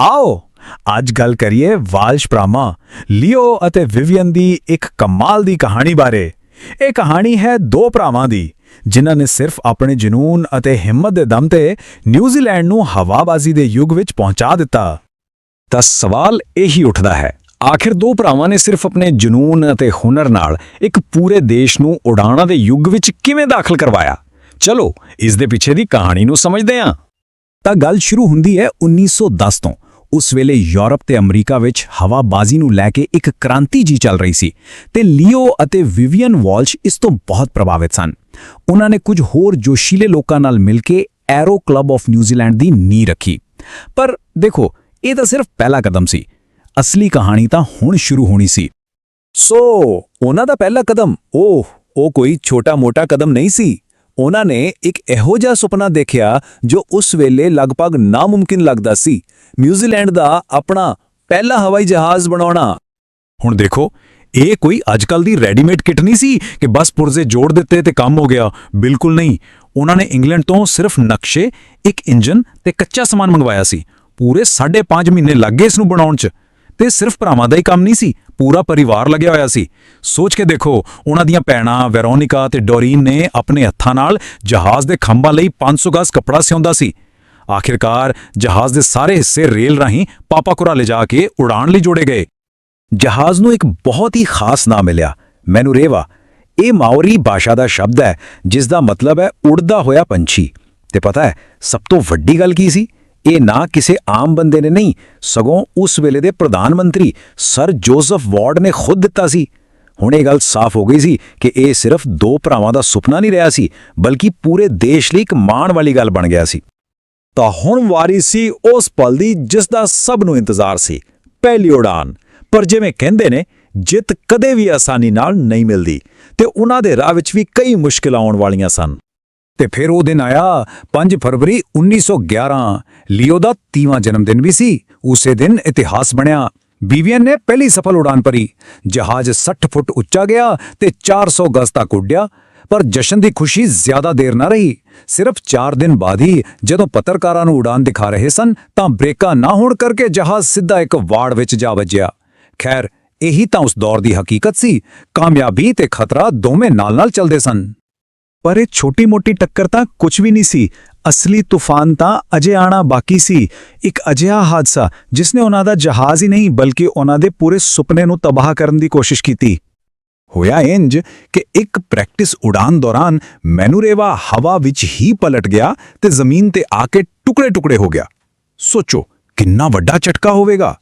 ਆਓ, ਅੱਜ ਗੱਲ ਕਰੀਏ ਵਾਲਸ਼ ਪ੍ਰਾਮਾ ਲਿਓ ਅਤੇ ਵਿਵੀਅਨ ਦੀ ਇੱਕ ਕਮਾਲ ਦੀ ਕਹਾਣੀ ਬਾਰੇ। ਇਹ ਕਹਾਣੀ ਹੈ ਦੋ ਭਰਾਵਾਂ ਦੀ, ਜਿਨ੍ਹਾਂ ਨੇ ਸਿਰਫ ਆਪਣੇ ਜਨੂਨ ਅਤੇ ਹਿੰਮਤ ਦੇ ਦਮ ਤੇ ਨਿਊਜ਼ੀਲੈਂਡ ਨੂੰ ਹਵਾਬਾਜ਼ੀ ਦੇ ਯੁੱਗ ਵਿੱਚ ਪਹੁੰਚਾ ਦਿੱਤਾ। ਤਾਂ ਸਵਾਲ ਇਹੀ ਉੱਠਦਾ ਹੈ, ਆਖਿਰ ਦੋ ਭਰਾਵਾਂ ਨੇ ਸਿਰਫ ਆਪਣੇ ਜਨੂਨ ਅਤੇ ਹੁਨਰ ਨਾਲ ਇੱਕ ਪੂਰੇ ਦੇਸ਼ ਨੂੰ ਉਡਾਣਾ ਦੇ ਯੁੱਗ ਵਿੱਚ ਕਿਵੇਂ ਦਾਖਲ ਕਰਵਾਇਆ? ਚਲੋ, ਇਸ ਦੇ ਪਿੱਛੇ ਦੀ ਕਹਾਣੀ ਨੂੰ ਸਮਝਦੇ ਹਾਂ। ਤਾਂ ਗੱਲ ਸ਼ੁਰੂ ਹੁੰਦੀ ਹੈ 1910 ਤੋਂ। ਉਸ ਵੇਲੇ ਯੂਰਪ ਤੇ ਅਮਰੀਕਾ ਵਿੱਚ ਹਵਾਬਾਜ਼ੀ ਨੂੰ ਲੈ ਕੇ ਇੱਕ ਕ੍ਰਾਂਤੀ ਜੀ ਚੱਲ ਰਹੀ ਸੀ ਤੇ ਲੀਓ ਅਤੇ ਵਿਵੀਅਨ ਵਾਲਸ਼ ਇਸ ਤੋਂ ਬਹੁਤ ਪ੍ਰਭਾਵਿਤ ਸਨ। ਉਹਨਾਂ ਨੇ ਕੁਝ ਹੋਰ ਜੋਸ਼ੀਲੇ ਲੋਕਾਂ ਨਾਲ ਮਿਲ ਕੇ aero club of New Zealand ਦੀ ਨੀਂਹ ਰੱਖੀ। ਪਰ ਦੇਖੋ, ਇਹ ਤਾਂ ਸਿਰਫ ਪਹਿਲਾ ਕਦਮ ਸੀ। ਅਸਲੀ ਕਹਾਣੀ ਤਾਂ ਹੁਣ ਸ਼ੁਰੂ ਹੋਣੀ ਸੀ। ਸੋ, ਉਹਨਾਂ ਦਾ ਪਹਿਲਾ ਕਦਮ ਉਹ ਉਹ ਕੋਈ ਛੋਟਾ-ਮੋਟਾ ਕਦਮ ਨਹੀਂ ਸੀ। ਉਹਨਾਂ ਨੇ ਇੱਕ ਇਹੋ ਜਿਹਾ ਸੁਪਨਾ ਦੇਖਿਆ ਜੋ ਉਸ ਵੇਲੇ ਲਗਭਗ ਨਾਮੁਮਕਿਨ ਲੱਗਦਾ ਸੀ। ਨਿਊਜ਼ੀਲੈਂਡ ਦਾ ਆਪਣਾ ਪਹਿਲਾ ਹਵਾਈ ਜਹਾਜ਼ ਬਣਾਉਣਾ। ਹੁਣ ਦੇਖੋ, ਇਹ ਕੋਈ ਅੱਜਕੱਲ ਦੀ ਰੈਡੀਮੇਡ ਕਿਟ ਨਹੀਂ ਸੀ ਕਿ ਬਸ ਪੁਰਜ਼ੇ ਜੋੜ ਦਿੱਤੇ ਤੇ ਕੰਮ ਹੋ ਗਿਆ। ਬਿਲਕੁਲ ਨਹੀਂ। ਉਹਨਾਂ ਨੇ ਇੰਗਲੈਂਡ ਤੋਂ ਸਿਰਫ ਨਕਸ਼ੇ, ਇੱਕ ਇੰਜਨ ਤੇ ਕੱਚਾ ਸਮਾਨ ਮੰਗਵਾਇਆ ਸੀ। ਪੂਰੇ 5.5 ਮਹੀਨੇ ਲੱਗੇ ਇਸ ਨੂੰ ਬਣਾਉਣ 'ਚ। ਤੇ ਸਿਰਫ ਭਰਾਵਾਂ ਦਾ ਹੀ ਕੰਮ ਨਹੀਂ ਸੀ। ਪੂਰਾ ਪਰਿਵਾਰ ਲੱਗਿਆ ਹੋਇਆ ਸੀ। ਸੋਚ ਕੇ ਦੇਖੋ, ਉਹਨਾਂ ਦੀਆਂ ਭੈਣਾਂ ਵੈਰੋਨਿਕਾ ਤੇ ਡੋਰੀਨ ਨੇ ਆਪਣੇ ਹੱਥਾਂ ਨਾਲ ਜਹਾਜ਼ ਦੇ ਖੰਭਾਂ ਲਈ 500 ਗਜ਼ ਕੱਪੜਾ ਸਿਉਂਦਾ ਸੀ। ਆਖਿਰਕਾਰ ਜਹਾਜ਼ ਦੇ ਸਾਰੇ ਹਿੱਸੇ ਰੇਲ ਰਾਹੀਂ ਪਾਪਾਕੁਰਾ ਲਿਜਾ ਕੇ ਉਡਾਣ ਲਈ ਜੋੜੇ ਗਏ। ਜਹਾਜ਼ ਨੂੰ ਇੱਕ ਬਹੁਤ ਹੀ ਖਾਸ ਨਾਮ ਮਿਲਿਆ। ਮੈਨੂੰ ਰੇਵਾ, ਇਹ ਮਾਓਰੀ ਭਾਸ਼ਾ ਦਾ ਸ਼ਬਦ ਹੈ ਜਿਸ ਦਾ ਮਤਲਬ ਹੈ ਉੜਦਾ ਹੋਇਆ ਪੰਛੀ। ਤੇ ਪਤਾ ਹੈ, ਸਭ ਤੋਂ ਵੱਡੀ ਗੱਲ ਕੀ ਸੀ? ਇਹ ਨਾ ਕਿਸੇ ਆਮ ਬੰਦੇ ਨੇ ਨਹੀਂ, ਸਗੋਂ ਉਸ ਵੇਲੇ ਦੇ ਪ੍ਰਧਾਨ ਮੰਤਰੀ, ਸਰ ਜੋਸਫ ਵਾਰਡ ਨੇ ਖੁਦ ਦਿੱਤਾ ਸੀ। ਹੁਣ ਇਹ ਗੱਲ ਸਾਫ਼ ਹੋ ਗਈ ਸੀ ਕਿ ਇਹ ਸਿਰਫ ਦੋ ਭਰਾਵਾਂ ਦਾ ਸੁਪਨਾ ਨਹੀਂ ਰਿਹਾ ਸੀ, ਬਲਕਿ ਪੂਰੇ ਦੇਸ਼ ਲਈ ਇੱਕ ਮਾਣ ਵਾਲੀ ਗੱਲ ਬਣ ਗਿਆ ਸੀ। ਤਾਂ ਹੁਣ ਵਾਰੀ ਸੀ ਉਸ ਪਲ ਦੀ ਜਿਸ ਦਾ ਸਭ ਨੂੰ ਇੰਤਜ਼ਾਰ ਸੀ, ਪਹਿਲੀ ਉਡਾਨ। ਪਰ ਜਿਵੇਂ ਕਹਿੰਦੇ ਨੇ, ਜਿੱਤ ਕਦੇ ਵੀ ਆਸਾਨੀ ਨਾਲ ਨਹੀਂ ਮਿਲਦੀ, ਤੇ ਉਹਨਾਂ ਦੇ ਰਾਹ ਵਿੱਚ ਵੀ ਕਈ ਮੁਸ਼ਕਲਾਂ ਆਉਣ ਵਾਲੀਆਂ ਸਨ। ਤੇ ਫਿਰ ਉਹ ਦਿਨ ਆਇਆ 5 ਫਰਵਰੀ 1911 ਲਿਓ ਦਾ 30ਵਾਂ ਜਨਮ ਦਿਨ ਵੀ ਸੀ। ਉਸੇ ਦਿਨ ਇਤਿਹਾਸ ਬਣਿਆ। ਬੀਵੀਐਨ ਨੇ ਪਹਿਲੀ ਸਫਲ ਉਡਾਨ ਭਰੀ। ਜਹਾਜ਼ 60 ਫੁੱਟ ਉੱਚਾ ਗਿਆ ਤੇ 400 ਗਜ਼ ਤੱਕ ਉੱਡਿਆ। ਪਰ ਜਸ਼ਨ ਦੀ ਖੁਸ਼ੀ ਜ਼ਿਆਦਾ ਦੇਰ ਨਾ ਰਹੀ। ਸਿਰਫ 4 ਦਿਨ ਬਾਅਦ ਹੀ ਜਦੋਂ ਪੱਤਰਕਾਰਾਂ ਨੂੰ ਉਡਾਨ ਦਿਖਾ ਰਹੇ ਸਨ, ਤਾਂ ਬ੍ਰੇਕਾਂ ਨਾ ਹੋਣ ਕਰਕੇ ਜਹਾਜ਼ ਸਿੱਧਾ ਇੱਕ ਵਾੜ ਵਿੱਚ ਜਾ ਵੱਜਿਆ। ਖੈਰ, ਇਹੀ ਤਾਂ ਉਸ ਦੌਰ ਦੀ ਹਕੀਕਤ ਸੀ। ਕਾਮਯਾਬੀ ਤੇ ਖਤਰਾ ਦੋਵੇਂ ਨਾਲ-ਨਾਲ ਚੱਲਦੇ ਸਨ। ਪਰ ਇਹ ਛੋਟੀ-ਮੋਟੀ ਟੱਕਰ ਤਾਂ ਕੁਝ ਵੀ ਨਹੀਂ ਸੀ। ਅਸਲੀ ਤੂਫਾਨ ਤਾਂ ਅਜੇ ਆਣਾ ਬਾਕੀ ਸੀ। ਇੱਕ ਅਜਿਹਾ ਹਾਦਸਾ ਜਿਸ ਨੇ ਉਹਨਾਂ ਦਾ ਜਹਾਜ਼ ਹੀ ਨਹੀਂ ਬਲਕਿ ਉਹਨਾਂ ਦੇ ਪੂਰੇ ਸੁਪਨੇ ਨੂੰ ਤਬਾਹ ਕਰਨ ਦੀ ਕੋਸ਼ਿਸ਼ ਕੀਤੀ। ਹੋਇਆ ਇੰਜ ਕਿ ਇੱਕ ਪ੍ਰੈਕਟਿਸ ਉਡਾਨ ਦੌਰਾਨ ਮੈਨੂਰੇਵਾ ਹਵਾ ਵਿੱਚ ਹੀ ਪਲਟ ਗਿਆ ਤੇ ਜ਼ਮੀਨ ਤੇ ਆ ਕੇ ਟੁਕੜੇ-ਟੁਕੜੇ ਹੋ ਗਿਆ। ਸੋਚੋ, ਕਿੰਨਾ ਵੱਡਾ ਝਟਕਾ ਹੋਵੇਗਾ।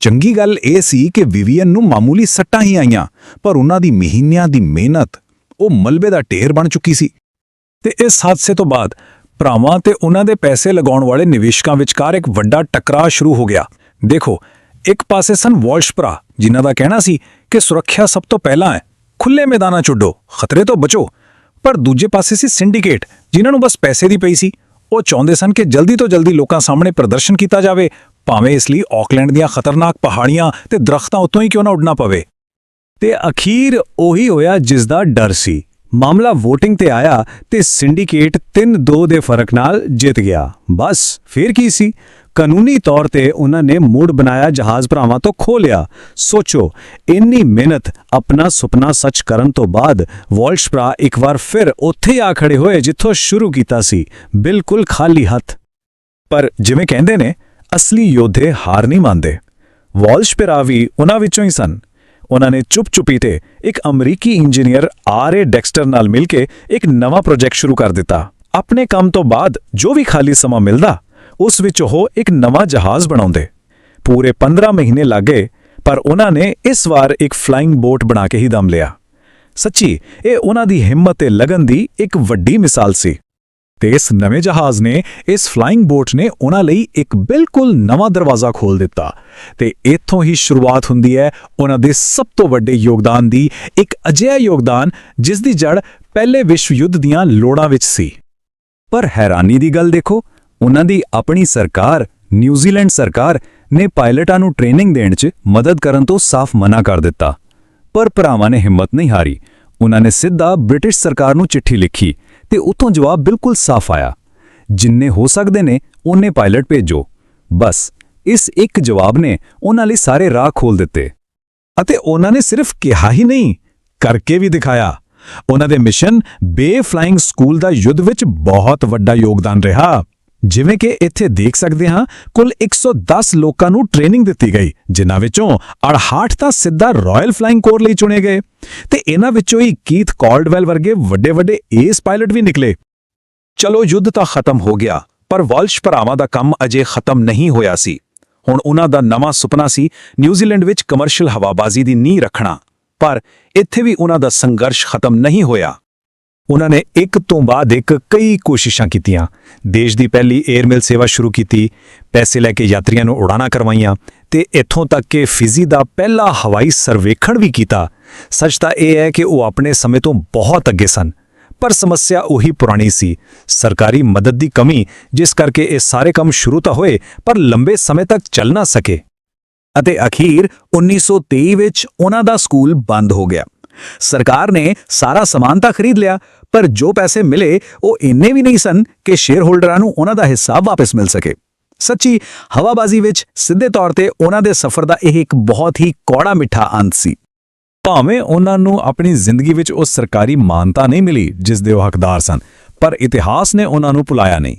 ਚੰਗੀ ਗੱਲ ਇਹ ਸੀ ਕਿ ਵਿਵੀਅਨ ਨੂੰ ਮਾਮੂਲੀ ਸੱਟਾਂ ਹੀ ਆਈਆਂ, ਪਰ ਉਹਨਾਂ ਦੀ ਮਹੀਨਿਆਂ ਦੀ ਮਿਹਨਤ ਉਹ ਮਲਬੇ ਦਾ ਢੇਰ ਬਣ ਚੁੱਕੀ ਸੀ। ਤੇ ਇਸ ਹਾਦਸੇ ਤੋਂ ਬਾਅਦ ਭਰਾਵਾਂ ਤੇ ਉਹਨਾਂ ਦੇ ਪੈਸੇ ਲਗਾਉਣ ਵਾਲੇ ਨਿਵੇਸ਼ਕਾਂ ਵਿਚਕਾਰ ਇੱਕ ਵੱਡਾ ਟਕਰਾਅ ਸ਼ੁਰੂ ਹੋ ਗਿਆ। ਦੇਖੋ, ਇੱਕ ਪਾਸੇ ਸਨ ਵਾਲਸ਼ ਭਰਾ, ਜਿਨ੍ਹਾਂ ਦਾ ਕਹਿਣਾ ਸੀ ਕਿ ਸੁਰੱਖਿਆ ਸਭ ਤੋਂ ਪਹਿਲਾਂ ਹੈ ਖੁੱਲੇ ਮੈਦਾਨਾਂ 'ਚ ਉੱਡੋ, ਖਤਰੇ ਤੋਂ ਬਚੋ। ਪਰ ਦੂਜੇ ਪਾਸੇ ਸੀ ਸਿੰਡੀਕੇਟ, ਜਿਨ੍ਹਾਂ ਨੂੰ ਬਸ ਪੈਸੇ ਦੀ ਪਈ ਸੀ। ਉਹ ਚਾਹੁੰਦੇ ਸਨ ਕਿ ਜਲਦੀ ਤੋਂ ਜਲਦੀ ਲੋਕਾਂ ਸਾਹਮਣੇ ਪ੍ਰਦਰਸ਼ਨ ਕੀਤਾ ਜਾਵੇ, ਭਾਵੇਂ ਇਸ ਲਈ ਆਕਲੈਂਡ ਦੀਆਂ ਖਤਰਨਾਕ ਪਹਾੜੀਆਂ ਤੇ ਦਰਖਤਾਂ ਉੱਤੋਂ ਹੀ ਕਿਉਂ ਨਾ ਉੱਡਣਾ ਪਵੇ। ਤੇ ਅਖੀਰ ਉਹੀ ਹੋਇਆ ਜਿਸ ਦਾ ਡਰ ਸੀ। ਮਾਮਲਾ VOTING ਤੇ ਆਇਆ ਤੇ ਸਿੰਡੀਕੇਟ 3-2 ਦੇ ਫ਼ਰਕ ਨਾਲ ਜਿੱਤ ਗਿਆ। ਬਸ ਫਿਰ ਕੀ ਸੀ? ਕਾਨੂੰਨੀ ਤੌਰ ਤੇ ਉਹਨਾਂ ਨੇ ਮੂਡ ਬਣਾਇਆ, ਜਹਾਜ਼ ਭਰਾਵਾਂ ਤੋਂ ਖੋ ਲਿਆ ਸੋਚੋ, ਇੰਨੀ ਮਿਹਨਤ, ਆਪਣਾ ਸੁਪਨਾ ਸੱਚ ਕਰਨ ਤੋਂ ਬਾਅਦ ਵਾਲਸ਼ ਭਰਾ ਇੱਕ ਵਾਰ ਫਿਰ ਉੱਥੇ ਆ ਖੜੇ ਹੋਏ ਜਿੱਥੋਂ ਸ਼ੁਰੂ ਕੀਤਾ ਸੀ। ਬਿਲਕੁਲ ਖਾਲੀ ਹੱਥ। ਪਰ ਜਿਵੇਂ ਕਹਿੰਦੇ ਨੇ, ਅਸਲੀ ਯੋਧੇ ਹਾਰ ਨਹੀਂ ਮੰਨਦੇ। ਵਾਲਸ਼ ਭਰਾ ਵੀ ਉਹਨਾਂ ਵਿੱਚੋਂ ਹੀ ਸਨ। ਉਹਨਾਂ ਨੇ ਚੁੱਪ-ਚੁਪੀ ਤੇ ਇੱਕ ਅਮਰੀਕੀ ਇੰਜੀਨੀਅਰ ਆਰ ਏ ਡੈਕਸਟਰ ਨਾਲ ਮਿਲ ਕੇ ਇੱਕ ਨਵਾਂ ਪ੍ਰੋਜੈਕਟ ਸ਼ੁਰੂ ਕਰ ਦਿੱਤਾ। ਆਪਣੇ ਕੰਮ ਤੋਂ ਬਾਅਦ ਜੋ ਵੀ ਖਾਲੀ ਸਮਾਂ ਮਿਲਦਾ, ਉਸ ਵਿੱਚ ਉਹ ਇੱਕ ਨਵਾਂ ਜਹਾਜ਼ ਬਣਾਉਂਦੇ। ਪੂਰੇ 15 ਮਹੀਨੇ ਲੱਗੇ, ਪਰ ਉਹਨਾਂ ਨੇ ਇਸ ਵਾਰ ਇੱਕ ਫਲਾਈਂਗ ਬੋਟ ਬਣਾ ਕੇ ਹੀ ਦਮ ਲਿਆ। ਸੱਚੀ, ਇਹ ਉਹਨਾਂ ਦੀ ਹਿੰਮਤ ਤੇ ਲਗਨ ਦੀ ਇੱਕ ਵੱਡੀ ਮਿਸਾਲ ਸੀ। ਤੇ ਇਸ ਨਵੇਂ ਜਹਾਜ਼ ਨੇ, ਇਸ ਫਲਾਈਂਗ ਬੋਟ ਨੇ ਉਹਨਾਂ ਲਈ ਇੱਕ ਬਿਲਕੁਲ ਨਵਾਂ ਦਰਵਾਜ਼ਾ ਖੋਲ ਦਿੱਤਾ। ਤੇ ਇੱਥੋਂ ਹੀ ਸ਼ੁਰੂਆਤ ਹੁੰਦੀ ਹੈ ਉਹਨਾਂ ਦੇ ਸਭ ਤੋਂ ਵੱਡੇ ਯੋਗਦਾਨ ਦੀ, ਇੱਕ ਅਜਿਹਾ ਯੋਗਦਾਨ ਜਿਸ ਦੀ ਜੜ ਪਹਿਲੇ ਵਿਸ਼ਵ ਯੁੱਧ ਦੀਆਂ ਲੋੜਾਂ ਵਿੱਚ ਸੀ। ਪਰ ਹੈਰਾਨੀ ਦੀ ਗੱਲ ਦੇਖੋ, ਉਹਨਾਂ ਦੀ ਆਪਣੀ ਸਰਕਾਰ ਨਿਊਜ਼ੀਲੈਂਡ ਸਰਕਾਰ, ਨੇ ਪਾਇਲਟਾਂ ਨੂੰ ਟ੍ਰੇਨਿੰਗ ਦੇਣ 'ਚ ਮਦਦ ਕਰਨ ਤੋਂ ਸਾਫ਼ ਮਨਾ ਕਰ ਦਿੱਤਾ। ਪਰ ਭਰਾਵਾਂ ਨੇ ਹਿੰਮਤ ਨਹੀਂ ਹਾਰੀ। ਉਹਨਾਂ ਨੇ ਸਿੱਧਾ ਬ੍ਰਿਟਿਸ਼ ਸਰਕਾਰ ਨੂੰ ਚਿੱਠੀ ਲਿਖੀ। ਤੇ ਉੱਥੋਂ ਜਵਾਬ ਬਿਲਕੁਲ ਸਾਫ਼ ਆਇਆ। ਜਿੰਨੇ ਹੋ ਸਕਦੇ ਨੇ, ਉਹਨੇ ਪਾਇਲਟ ਭੇਜੋ। ਬਸ, ਇਸ ਇੱਕ ਜਵਾਬ ਨੇ ਉਹਨਾਂ ਲਈ ਸਾਰੇ ਰਾਹ ਖੋਲ ਦਿੱਤੇ। ਅਤੇ ਉਹਨਾਂ ਨੇ ਸਿਰਫ ਕਿਹਾ ਹੀ ਨਹੀਂ, ਕਰਕੇ ਵੀ ਦਿਖਾਇਆ। ਉਹਨਾਂ ਦੇ ਮਿਸ਼ਨ ਬੇ ਫਲਾਈਂਗ ਸਕੂਲ ਦਾ ਯੁੱਧ ਵਿੱਚ ਬਹੁਤ ਵੱਡਾ ਯੋਗਦਾਨ ਰਿਹਾ। ਜਿਵੇਂ ਕਿ ਇੱਥੇ ਦੇਖ ਸਕਦੇ ਹਾਂ, ਕੁੱਲ 110 ਲੋਕਾਂ ਨੂੰ ਟ੍ਰੇਨਿੰਗ ਦਿੱਤੀ ਗਈ, ਜਿਨ੍ਹਾਂ ਵਿੱਚੋਂ 68 ਤਾਂ ਸਿੱਧਾ ਰਾਇਲ ਫਲਾਈਂਗ ਕੋਰ ਲਈ ਚੁਣੇ ਗਏ। ਤੇ ਇਹਨਾਂ ਵਿੱਚੋਂ ਹੀ ਕੀਥ ਕਾਲਡਵੈਲ ਵਰਗੇ ਵੱਡੇ ਵੱਡੇ ਏਸ ਪਾਇਲਟ ਵੀ ਨਿਕਲੇ। ਚਲੋ, ਯੁੱਧ ਤਾਂ ਖਤਮ ਹੋ ਗਿਆ, ਪਰ ਵਾਲਸ਼ ਭਰਾਵਾਂ ਦਾ ਕੰਮ ਅਜੇ ਖਤਮ ਨਹੀਂ ਹੋਇਆ ਸੀ। ਹੁਣ ਉਹਨਾਂ ਦਾ ਨਵਾਂ ਸੁਪਨਾ ਸੀ, ਨਿਊਜ਼ੀਲੈਂਡ ਵਿੱਚ ਕਮਰਸ਼ੀਅਲ ਹਵਾਬਾਜ਼ੀ ਦੀ ਨੀਂਹ ਰੱਖਣਾ। ਪਰ ਇੱਥੇ ਵੀ ਉਹਨਾਂ ਦਾ ਸੰਘਰਸ਼ ਖਤਮ ਨਹੀਂ ਹੋਇਆ। ਉਹਨਾਂ ਨੇ ਇੱਕ ਤੋਂ ਬਾਅਦ ਇੱਕ ਕਈ ਕੋਸ਼ਿਸ਼ਾਂ ਕੀਤੀਆਂ। ਦੇਸ਼ ਦੀ ਪਹਿਲੀ 에ਅਰਮੇਲ ਸੇਵਾ ਸ਼ੁਰੂ ਕੀਤੀ, ਪੈਸੇ ਲੈ ਕੇ ਯਾਤਰੀਆਂ ਨੂੰ ਉਡਾਣਾ ਕਰਵਾਈਆਂ ਤੇ ਇੱਥੋਂ ਤੱਕ ਕਿ ਫਿਜ਼ੀ ਦਾ ਪਹਿਲਾ ਹਵਾਈ ਸਰਵੇਖਣ ਵੀ ਕੀਤਾ। ਸੱਚ ਤਾਂ ਇਹ ਹੈ ਕਿ ਉਹ ਆਪਣੇ ਸਮੇਂ ਤੋਂ ਬਹੁਤ ਅੱਗੇ ਸਨ, ਪਰ ਸਮੱਸਿਆ ਉਹੀ ਪੁਰਾਣੀ ਸੀ। ਸਰਕਾਰੀ ਮਦਦ ਦੀ ਕਮੀ, ਜਿਸ ਕਰਕੇ ਇਹ ਸਾਰੇ ਕੰਮ ਸ਼ੁਰੂ ਤਾਂ ਹੋਏ, ਪਰ ਲੰਬੇ ਸਮੇਂ ਤੱਕ ਚੱਲ ਨਾ ਸਕੇ। ਅਤੇ ਅਖੀਰ 1923 ਵਿੱਚ ਉਹਨਾਂ ਦਾ ਸਕੂਲ ਬੰਦ ਹੋ ਗਿਆ। ਸਰਕਾਰ ਨੇ ਸਾਰਾ ਸਮਾਨ ਤਾਂ ਖਰੀਦ ਲਿਆ ਪਰ ਜੋ ਪੈਸੇ ਮਿਲੇ, ਉਹ ਇੰਨੇ ਵੀ ਨਹੀਂ ਸਨ ਕਿ ਸ਼ੇਅਰ ਹੋਲਡਰਾਂ ਨੂੰ ਉਹਨਾਂ ਦਾ ਹਿੱਸਾ ਵਾਪਸ ਮਿਲ ਸਕੇ। ਸੱਚੀ, ਹਵਾਬਾਜ਼ੀ ਵਿੱਚ ਸਿੱਧੇ ਤੌਰ ਤੇ ਉਹਨਾਂ ਦੇ ਸਫ਼ਰ ਦਾ ਇਹ ਇੱਕ ਬਹੁਤ ਹੀ ਕੌੜਾ ਮਿੱਠਾ ਅੰਤ ਸੀ। ਭਾਵੇਂ ਉਹਨਾਂ ਨੂੰ ਆਪਣੀ ਜ਼ਿੰਦਗੀ ਵਿੱਚ ਉਹ ਸਰਕਾਰੀ ਮਾਨਤਾ ਨਹੀਂ ਮਿਲੀ, ਜਿਸ ਦੇ ਉਹ ਹੱਕਦਾਰ ਸਨ, ਪਰ ਇਤਿਹਾਸ ਨੇ ਉਹਨਾਂ ਨੂੰ ਭੁਲਾਇਆ ਨਹੀਂ।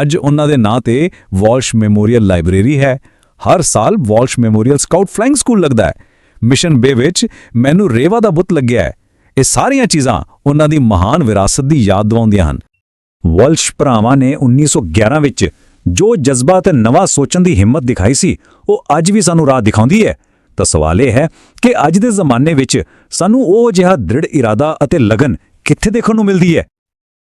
ਅੱਜ ਉਹਨਾਂ ਦੇ ਨਾਂ ਤੇ ਵਾਲਸ਼ ਮੈਮੋਰੀਅਲ ਲਾਇਬ੍ਰੇਰੀ ਹੈ। ਹਰ ਸਾਲ Walsh memorial scout flying school ਲੱਗਦਾ ਹੈ। ਮਿਸ਼ਨ ਬੇ ਵਿੱਚ ਮੈਨੂੰ ਰੇਵਾ ਦਾ ਬੁੱਤ ਲੱਗਿਆ ਹੈ। ਇਹ ਸਾਰੀਆਂ ਚੀਜ਼ਾਂ ਉਹਨਾਂ ਦੀ ਮਹਾਨ ਵਿਰਾਸਤ ਦੀ ਯਾਦ ਦਿਵਾਉਂਦੀਆਂ ਹਨ। ਵਲਸ਼ ਭਰਾਵਾਂ ਨੇ 1911 ਵਿੱਚ ਜੋ ਜਜ਼ਬਾ ਤੇ ਨਵਾਂ ਸੋਚਣ ਦੀ ਹਿੰਮਤ ਦਿਖਾਈ ਸੀ, ਉਹ ਅੱਜ ਵੀ ਸਾਨੂੰ ਰਾਹ ਦਿਖਾਉਂਦੀ ਹੈ। ਤਾਂ ਸਵਾਲ ਇਹ ਹੈ ਕਿ ਅੱਜ ਦੇ ਜ਼ਮਾਨੇ ਵਿੱਚ ਸਾਨੂੰ ਉਹ ਜਿਹਾ ਦ੍ਰਿੜ ਇਰਾਦਾ ਅਤੇ ਲਗਨ ਕਿੱਥੇ ਦੇਖਣ ਨੂੰ ਮਿਲਦੀ ਹੈ?